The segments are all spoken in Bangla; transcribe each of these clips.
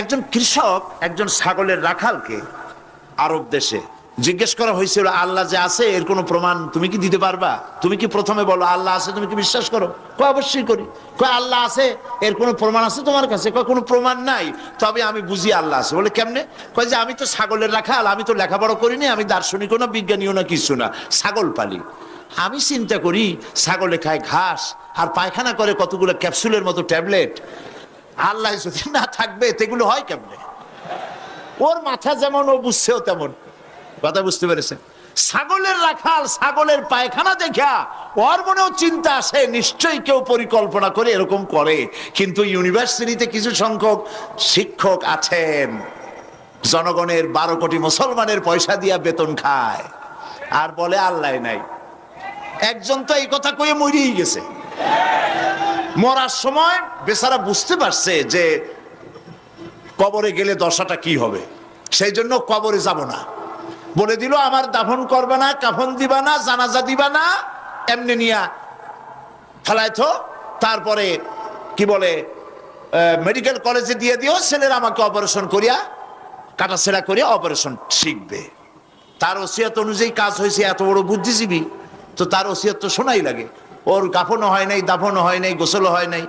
একজন কৃষক একজন ছাগলের রাখালকে আরব দেশে জিজ্ঞেস করা হয়েছিল, আল্লাহ যে আছে, এর কোনো প্রমাণ তুমি কি দিতে পারবা? তুমি কি প্রথমে বলো, আল্লাহ আছে, তুমি কি বিশ্বাস করো? কয়, অবশ্যই করি। কয়, আল্লাহ আছে, এর কোনো প্রমাণ আছে তোমার কাছে? কয়, কোনো প্রমাণ নাই, তবে আমি বুঝি আল্লাহ আছে। বলে, কেমনে? কয় যে, আমি তো ছাগলের রাখাল, আমি তো লেখাপড়া করিনি, আমি দার্শনিকও না, বিজ্ঞানীও না, কিছু না, ছাগল পালি। আমি চিন্তা করি, ছাগলে খায় ঘাস, আর পায়খানা করে কতগুলো ক্যাপসুলের মতো ট্যাবলেট আল্লাহ যদি না থাকবে তেগুলো হয় কেমনে? ওর মাথা যেমন, ও বুঝছেও তেমন। কথা বুঝতে পেরেছেন? ছাগলের রাখাল, ছাগলের পায়খানা দেখা, ওর মনেও চিন্তা আসে, নিশ্চয়ই কেউ পরিকল্পনা করে এরকম করে। কিন্তু ইউনিভার্সিটিতে কিছু সংখ্যক শিক্ষক আছেন। জনগণের বারো কোটি মুসলমানের পয়সা দিয়া বেতন খায়। আর বলে আল্লাহ নাই। একজন তো এই কথা কয়ে মরিয়েই গেছে। মরার সময় বেচারা বুঝতে পারছে যে কবরে গেলে দশাটা কি হবে। সেই জন্য কবরে যাব না। বলে দিল, আমার দাফন করবে না, কাফন দিবা না, জানাজা দিবা না, এমনি নিয়া ফেলাইতো তারপরে কি বলে মেডিকেল কলেজে দিয়ে দিও, ছেলের আমাকে অপারেশন করিয়া কাটাছেড়া করিয়া অপারেশন শিখবে। তার ওসিয়াত অনুযায়ী কাজ হয়েছে, এত বড় বুদ্ধিজীবী। তো তার ওসিয়াত তো শোনাই লাগে। ওর কাফনও হয় নাই, দাফনও হয় নাই, গোসলও হয় নাই।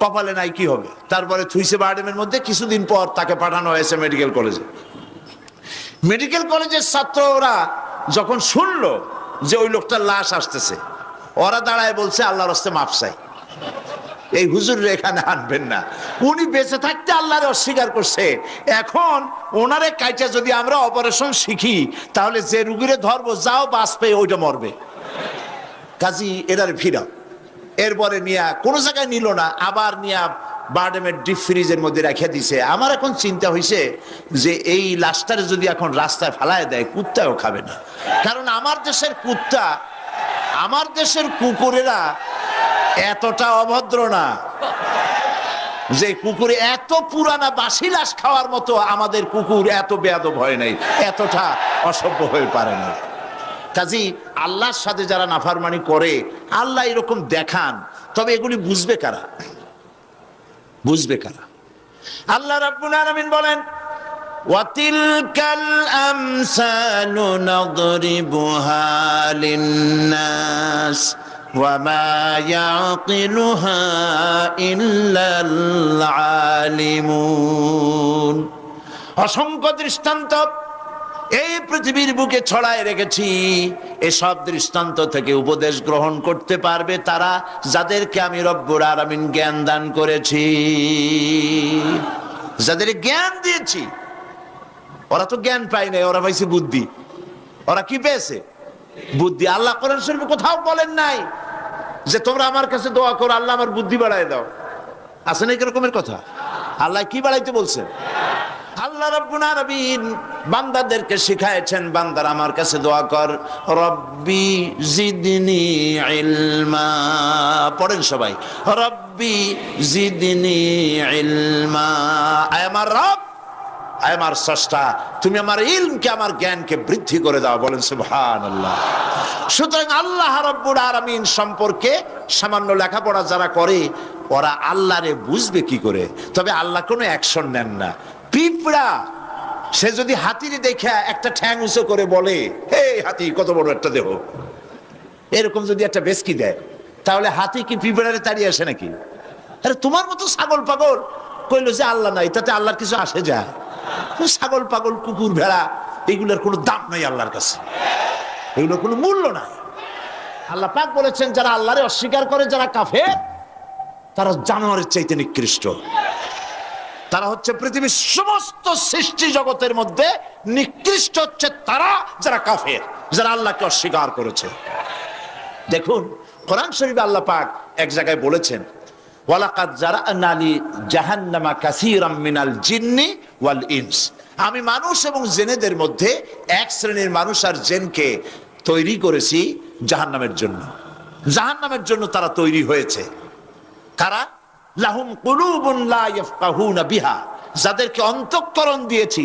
কপালে নাই, কি হবে? তারপরে থুইসে বার্ডেমের মধ্যে, কিছুদিন পর তাকে পাঠানো হয়েছে মেডিকেল কলেজে। মেডিকেল কলেজের ছাত্ররা যখন শুনলো যে ওই লোকটার লাশ আসতেছে, ওরা দাঁড়ায় বলছে, আল্লাহর হস্তে মাপ চাই। এই হুজুর এখানে আনবেন না। উনি বেঁচে থাকতে আল্লাহরে অস্বীকার করছে। এখন ওনারে কাইটা যদি আমরা অপারেশন শিখি, তাহলে যে রুগীরে ধরবো, যাও পেয়ে ওইটা মরবে। কাজী এটারে ফিরাও এরপরে নিয়া কোনো জায়গায় নিল না, আবার নিয়া বার্ডেমের ডিপ ফ্রিজের মধ্যে রেখে দিছে। আমার এখন চিন্তা হয়েছে যে এই লাশটারে যদি এখন রাস্তায় ফেলায় দেয় কুত্তাও খাবে না। কারণ আমার দেশের কুত্তা, আমার দেশের কুকুরেরা এতটা অভদ্র না যে কুকুরে এত পুরানা বাসি লাশ খাওয়ার মতো আমাদের কুকুর এত বেয়াদব হয় নাই, এতটা অসভ্য হয়ে পারে না কাজী, আল্লাহর সাথে যারা নাফারমানি করে, আল্লাহ এরকম দেখান। তবে এগুলি বুঝবে কারা? বুঝবে কারা? আল্লাহ রাব্বুল আলামিন বলেন ওয়াতিলকাল আমসালু নাদরিবুহা লিন্নাস ওয়ামা ইয়াকিলুহা ইল্লাল আলিমুন। অসংখ্য দৃষ্টান্ত এই পৃথিবীর বুকে ছড়ায় রেখেছি। এসব দৃষ্টান্ত থেকে উপদেশ গ্রহণ করতে পারবে তারা যাদেরকে আমি রব্বুর আরামিন জ্ঞান দান করেছি। যাদের জ্ঞান দিয়েছি, ওরা তো জ্ঞান পায় নাই, ওরা পাইছে বুদ্ধি। ওরা কি পেয়েছে? বুদ্ধি। আল্লাহ কোরআন শরীফে কোথাও বলেন নাই যে তোমরা আমার কাছে দোয়া করো, আল্লাহ আমার বুদ্ধি বাড়ায় দাও। আছে না এরকমের কথা? আল্লাহ কি বাড়াইতে বলছেন আল্লাহ বান্দাদেরকে শিখায়েছেন বান্দার আমার কাছে দোয়া কর। রব্বি জিদনি ইলমা। পড়েন সবাই। রব্বি জিদনি ইলমা। আয় আমার রব, আয় আমার তুমি আমার ইলমকে, আমার জ্ঞানকে বৃদ্ধি করে দাও, বলেন সুবহানাল্লাহ। সুতরাং আল্লাহ রাব্বুল আলামিন সম্পর্কে সামান্য লেখাপড়া যারা করে, ওরা আল্লাহরে বুঝবে কি করে? তবে আল্লাহ কোনো অ্যাকশন নেন না। পিঁপড়া। সে যদি হাতির দেখে একটা ঠ্যাং উঁচু করে বলে, হে হাতি, কত বড় একটা দেহ। এরকম যদি একটা বেসকি দেয়, তাহলে হাতি কি পিঁপড়ারে তাড়িয়ে আসে নাকি? আরে, তোমার মতো ছাগল পাগল। কইলো যে, আল্লাহ নাই, তাতে আল্লাহর কিছু আসে যায় ছাগল পাগল, কুকুর, ভেড়া, এগুলোর কোনো দাম নাই আল্লাহর কাছে। এগুলোর কোনো মূল্য নাই। আল্লাহ পাক বলেছেন, যারা আল্লাহরে অস্বীকার করে, যারা কাফে তারা জানোয়ারের চাইতে নিকৃষ্ট। তারা হচ্ছে পৃথিবীর সমস্ত সৃষ্টি জগতের মধ্যে নিকৃষ্ট হচ্ছে তারা যারা কাফের, যারা আল্লাহকে অস্বীকার করেছে। দেখুন, কোরআন শরীফ আল্লাহ পাক এক জায়গায় বলেছেন, ওয়ালাকাদ যারা নালি জাহান্নামা কাসীরাম মিনাল জিন্নি ওয়াল ইনস। আমি মানুষ এবং জেনেদের মধ্যে এক শ্রেণির মানুষ আর জেনকে তৈরি করেছি জাহান্নামের জন্য। জাহান্নামের জন্য তারা তৈরি হয়েছে। কারা? লাহুম কুলুবুন লা ইয়াফকাহুনা বিহা। যাদেরকে অন্তঃকরণ দিয়েছি,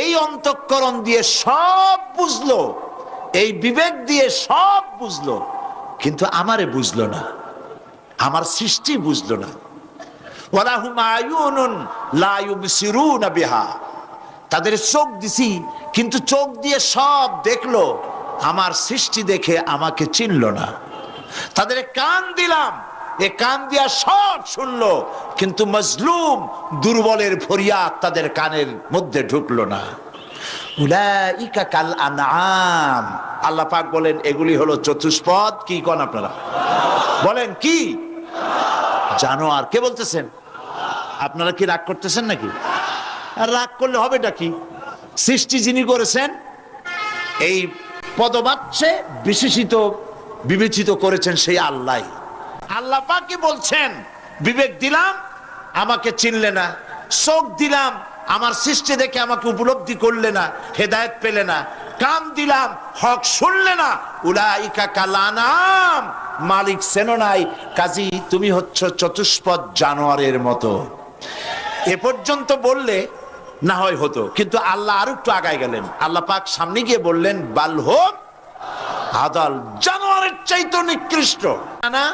এই অন্তঃকরণ দিয়ে সব বুঝলো, এই বিবেক দিয়ে সব বুঝলো, কিন্তু আমারে বুঝলো না, আমার সৃষ্টি বুঝলো না। ওয়ালাহুম আয়ুনুন লা ইউবসিরুনা বিহা। তাদের চোখ দিছি, কিন্তু চোখ দিয়ে সব দেখল, আমার সৃষ্টি দেখে আমাকে চিনল না। তাদের কান দিলাম এ কান দিয়া সব শুনলো, কিন্তু মজলুম দুর্বলের ফরিয়াদ তাদের কানের মধ্যে ঢুকলো না। উলাইকা কাল আনআম। আল্লাহ পাক বলেন, এগুলি হলো চতুষ্পদ, কি কন আপনারা? বলেন, কি? জানোয়ার কে বলতেছেন? আপনারা কি রাগ করতেছেন নাকি? রাগ করলে হবেটা কি? সৃষ্টি যিনি করেছেন, এই পদবাচ্যে বিশেষিত, বিবেচিত করেছেন সেই আল্লাহ। আল্লাহ পাকি বলছেন, বিবেক দিলাম, আমাকে চিনলে না। চোখ দিলাম, আমার সৃষ্টি দেখে আমাকে উপলব্ধি করলে না, হেদায়েত পেলে না। কান দিলাম, হক শুনলে না। উলাইকা কালানাম, মালিক সেনো নাই। কাজী, তুমি হচ্ছ চতুষ্পদ জানোয়ারের মতো। এ পর্যন্ত বললে না হয় হতো, কিন্তু আল্লাহ আর একটু আগায় গেলেন। আল্লাহ পাক সামনে গিয়ে বললেন, বাল হোক, আদাল জানোয়ারের চাইতো নিকৃষ্ট। না।